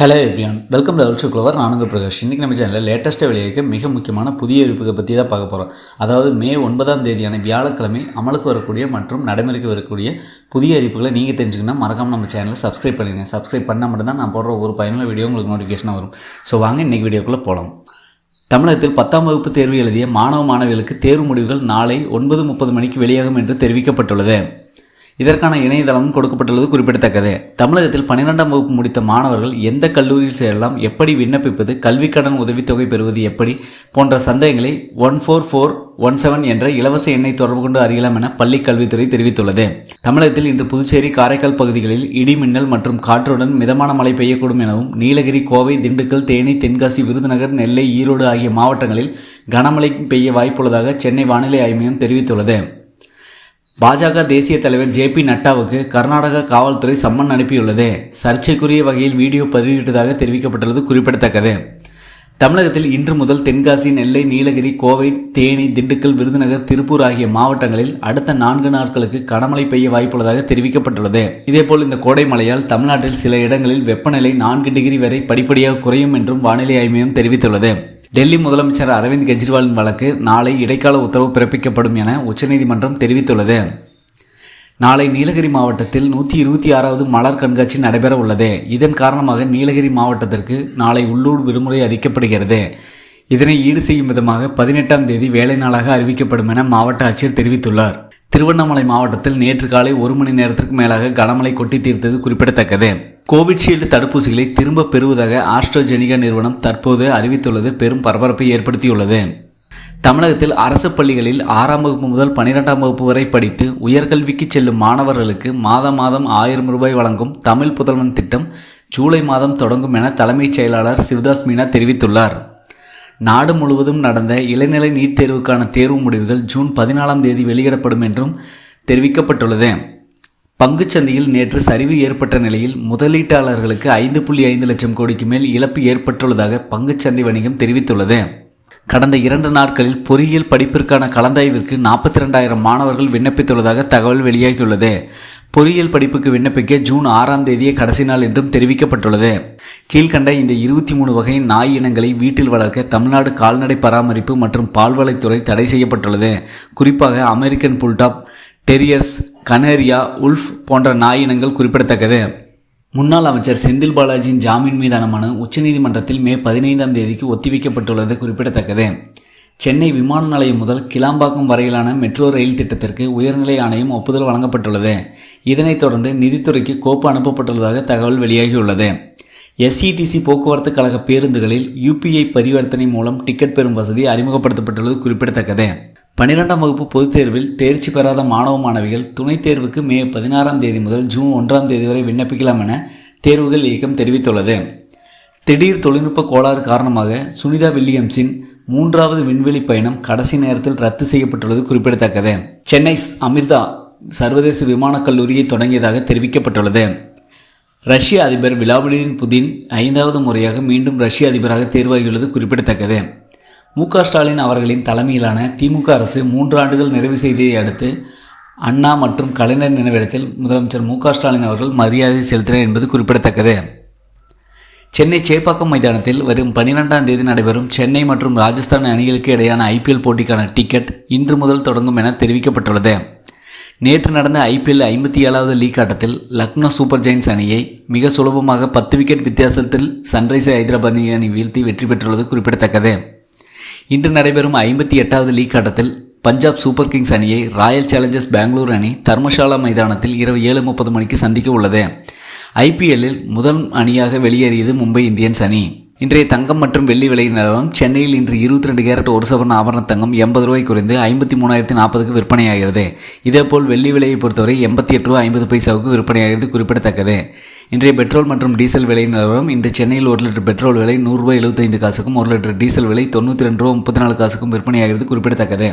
Hello எப்ரியான் welcome to அல்சு குளவர் நானுங்க பிரகாஷ். இன்றைக்கி நம்ம சேனலில் லேட்டஸ்ட்டாக வெளியாக மிக முக்கியமான புதிய அறிவிப்புகளை பற்றி தான் பார்க்க போகிறோம் அதாவது மே ஒன்பதாம் தேதியான வியாழக்கிழமை அமலுக்கு வரக்கூடிய மற்றும் நடைமுறைக்கு வரக்கூடிய புதிய அறிவிப்புகளை நீங்கள் தெரிஞ்சுக்கணும்னா மறக்காமல் நம்ம சேனலை சப்ஸ்கிரைப் பண்ணிடுங்க. சப்ஸ்கிரைப் பண்ணால் மட்டும்தான் நான் போடுற ஒரு பயனுள்ள வீடியோ உங்களுக்கு நோட்டிஃபிகேஷன் வரும். ஸோ வாங்க இன்றைக்கி வீடியோக்குள்ளே போகலாம் தமிழகத்தில் பத்தாம் வகுப்பு தேர்வு எழுதிய மாணவ மாணவிகளுக்கு தேர்வு முடிவுகள் நாளை ஒன்பது முப்பது மணிக்கு வெளியாகும் என்று தெரிவிக்கப்பட்டுள்ளது. இதற்கான இணையதளமும் கொடுக்கப்பட்டுள்ளது குறிப்பிடத்தக்கது. தமிழகத்தில் பன்னிரெண்டாம் வகுப்பு முடித்த மாணவர்கள் எந்த கல்லூரியில் சேரலாம் எப்படி விண்ணப்பிப்பது கல்விக்கடன் உதவித்தொகை பெறுவது எப்படி போன்ற சந்தேகங்களை one four four one seven என்ற இலவச எண்ணை தொடர்பு கொண்டு அறியலாம் என பள்ளி கல்வித்துறை தெரிவித்துள்ளது. தமிழகத்தில் இன்று புதுச்சேரி காரைக்கால் பகுதிகளில் இடி மின்னல் மற்றும் காற்றுடன் மிதமான மழை பெய்யக்கூடும் எனவும் நீலகிரி கோவை திண்டுக்கல் தேனி தென்காசி விருதுநகர் நெல்லை ஈரோடு ஆகிய மாவட்டங்களில் கனமழை பெய்ய வாய்ப்புள்ளதாக சென்னை வானிலை ஆய்வு மையம் தெரிவித்துள்ளது. பாஜக தேசிய தலைவர் ஜே பி நட்டாவுக்கு கர்நாடக காவல்துறை சம்மன் அனுப்பியுள்ளது. சர்ச்சைக்குரிய வகையில் வீடியோ பதிவிட்டதாக தெரிவிக்கப்பட்டுள்ளது குறிப்பிடத்தக்கது. தமிழகத்தில் இன்று முதல் தென்காசி நெல்லை நீலகிரி கோவை தேனி திண்டுக்கல் விருதுநகர் திருப்பூர் ஆகிய மாவட்டங்களில் அடுத்த நான்கு நாட்களுக்கு கனமழை பெய்ய வாய்ப்புள்ளதாக தெரிவிக்கப்பட்டுள்ளது. இதேபோல் இந்த கோடை மழையால் தமிழ்நாட்டில் சில இடங்களில் வெப்பநிலை நான்கு டிகிரி வரை படிப்படியாக குறையும் என்றும் வானிலை ஆய்வு மையம் தெரிவித்துள்ளது. டெல்லி முதலமைச்சர் அரவிந்த் கெஜ்ரிவாலின் வழக்கு நாளை இடைக்கால உத்தரவு பிறப்பிக்கப்படும் என உச்சநீதிமன்றம் தெரிவித்துள்ளது. நாளை நீலகிரி மாவட்டத்தில் நூற்றி இருபத்தி ஆறாவது மலர் கண்காட்சி நடைபெற உள்ளது. இதன் காரணமாக நீலகிரி மாவட்டத்திற்கு நாளை உள்ளூர் விடுமுறை அளிக்கப்படுகிறது இதனை ஈடு செய்யும் விதமாக பதினெட்டாம் தேதி வேலை நாளாக அறிவிக்கப்படும் என மாவட்ட ஆட்சியர் தெரிவித்துள்ளார். திருவண்ணாமலை மாவட்டத்தில் நேற்று காலை ஒரு மணி நேரத்திற்கு மேலாக கனமழை கொட்டி தீர்த்தது குறிப்பிடத்தக்கது. கோவிட்ஷீல்டு தடுப்பூசிகளை திரும்ப பெறுவதாக ஆஸ்ட்ரோஜெனிகா நிறுவனம் தற்போது அறிவித்துள்ளது. பெரும் பரபரப்பை ஏற்படுத்தியுள்ளது. தமிழகத்தில் அரசு பள்ளிகளில் ஆறாம் வகுப்பு முதல் பனிரெண்டாம் வகுப்பு வரை படித்து உயர்கல்விக்கு செல்லும் மாணவர்களுக்கு மாதம் மாதம் ஆயிரம் ரூபாய் வழங்கும் தமிழ் புதல்வன் திட்டம் ஜூலை மாதம் தொடங்கும் என தலைமைச் செயலாளர் சிவதாஸ் மீனா தெரிவித்துள்ளார். நாடு முழுவதும் நடந்த இளநிலை நீட் தேர்வுக்கான தேர்வு முடிவுகள் ஜூன் பதினாலாம் தேதி வெளியிடப்படும் என்றும் தெரிவிக்கப்பட்டுள்ளது. பங்குச்சந்தையில் நேற்று சரிவு ஏற்பட்ட நிலையில் முதலீட்டாளர்களுக்கு ஐந்து புள்ளி ஐந்து லட்சம் கோடிக்கு மேல் இழப்பு ஏற்பட்டுள்ளதாக பங்குச்சந்தை வணிகம் தெரிவித்துள்ளது. கடந்த இரண்டு நாட்களில் பொறியியல் படிப்பிற்கான கலந்தாய்விற்கு நாற்பத்தி ரெண்டாயிரம் மாணவர்கள் விண்ணப்பித்துள்ளதாக தகவல் வெளியாகியுள்ளது. பொறியியல் படிப்புக்கு விண்ணப்பிக்க ஜூன் ஆறாம் தேதியே கடைசி நாள் என்றும் தெரிவிக்கப்பட்டுள்ளது. கீழ்கண்ட இந்த இருபத்தி மூணு வகை நாய் இனங்களை வீட்டில் வளர்க்க தமிழ்நாடு கால்நடை பராமரிப்பு மற்றும் பால்வளைத்துறை தடை செய்யப்பட்டுள்ளது. குறிப்பாக American bulldog terriers Kaneria wolf போன்ற நாய் இனங்கள் குறிப்பிடத்தக்கது. முன்னாள் அமைச்சர் செந்தில் பாலாஜியின் ஜாமீன் மீதான மனு உச்சநீதிமன்றத்தில் மே பதினைந்தாம் தேதிக்கு ஒத்திவைக்கப்பட்டுள்ளது குறிப்பிடத்தக்கது. சென்னை விமான நிலையம் முதல் கிளாம்பாக்கம் வரையிலான மெட்ரோ ரயில் திட்டத்திற்கு உயர்நிலை ஆணையம் ஒப்புதல் வழங்கப்பட்டுள்ளது. இதனைத் தொடர்ந்து நிதித்துறைக்கு கோப்பு அனுப்பப்பட்டுள்ளதாக தகவல் வெளியாகியுள்ளது. எஸ்இடிசி போக்குவரத்து கழக பேருந்துகளில் யூபிஐ பரிவர்த்தனை மூலம் டிக்கெட் பெறும் வசதி அறிமுகப்படுத்தப்பட்டுள்ளது குறிப்பிடத்தக்கது. பனிரெண்டாம் வகுப்பு பொதுத் தேர்வில் தேர்ச்சி பெறாத மாணவ மாணவிகள் துணைத் தேர்வுக்கு மே பதினாறாம் தேதி முதல் ஜூன் ஒன்றாம் தேதி வரை விண்ணப்பிக்கலாம் என தேர்வுகள் இயக்கம் தெரிவித்துள்ளது. திடீர் தொழில்நுட்ப கோளாறு காரணமாக சுனிதா வில்லியம்ஸின் மூன்றாவது விண்வெளி பயணம் கடைசி நேரத்தில் ரத்து செய்யப்பட்டுள்ளது குறிப்பிடத்தக்கது. சென்னை அமிர்தா சர்வதேச விமானக் கல்லூரியை தொடங்கியதாக தெரிவிக்கப்பட்டுள்ளது. ரஷ்ய அதிபர் விளாடிமிர் புதின் ஐந்தாவது முறையாக மீண்டும் ரஷ்ய அதிபராக தேர்வாகியுள்ளது குறிப்பிடத்தக்கது. மு ஸ்டாலின் அவர்களின் தலைமையிலான திமுக அரசு மூன்று ஆண்டுகள் நிறைவு செய்ததை அடுத்து அண்ணா மற்றும் கலைஞர் நினைவிடத்தில் முதலமைச்சர் மு ஸ்டாலின் அவர்கள் மரியாதை செலுத்தினர் என்பது குறிப்பிடத்தக்கது. சென்னை சேப்பாக்கம் மைதானத்தில் வரும் பனிரெண்டாம் தேதி நடைபெறும் சென்னை மற்றும் ராஜஸ்தான் அணிகளுக்கு இடையான ஐபிஎல் போட்டிக்கான டிக்கெட் இன்று முதல் தொடங்கும் என தெரிவிக்கப்பட்டுள்ளது. நேற்று நடந்த ஐபிஎல் ஐம்பத்தி ஏழாவது லீக் ஆட்டத்தில் லக்னோ சூப்பர் ஜெயின்ஸ் அணியை மிக சுலபமாக பத்து விக்கெட் வித்தியாசத்தில் சன்ரைசர் ஹைதராபாத் அணி வீழ்த்தி வெற்றி பெற்றுள்ளது குறிப்பிடத்தக்கது. இன்று நடைபெறும் ஐம்பத்தி எட்டாவது லீக் ஆட்டத்தில் பஞ்சாப் சூப்பர் கிங்ஸ் அணியை ராயல் சேலஞ்சர்ஸ் பெங்களூர் அணி தர்மசாலா மைதானத்தில் இரவு ஏழு முப்பது மணிக்கு சந்திக்க உள்ளது. ஐபிஎல்லில் முதல் அணியாக வெளியேறியது மும்பை இந்தியன்ஸ் அணி. இன்றைய தங்கம் மற்றும் வெள்ளி விலை நிலவரம் சென்னையில் இன்று இருபத்தி ரெண்டு கேரட் ஒரு சவரன் ஆபரண தங்கம் எண்பது ரூபாய் குறைந்து ஐம்பத்தி மூணாயிரத்தி நாற்பதுக்கு விற்பனையாகிறது. இதேபோல் வெள்ளி விலையை பொறுத்தவரை எண்பத்தி எட்டு ரூபாய் ஐம்பது பைசாவுக்கு விற்பனையாகிறது குறிப்பிடத்தக்கது. இன்றைய பெட்ரோல் மற்றும் டீசல் விலை நிலவரம் இன்று சென்னையில் ஒரு லிட்டர் பெட்ரோல் விலை நூறுரூவா எழுபத்தைந்து காசுக்கும் ஒரு லிட்டர் டீசல் விலை தொண்ணூற்றி ரெண்டு ரூபா முப்பத்தி நாலு காசுக்கும் விற்பனையாகிறது குறிப்பிடத்தக்கது.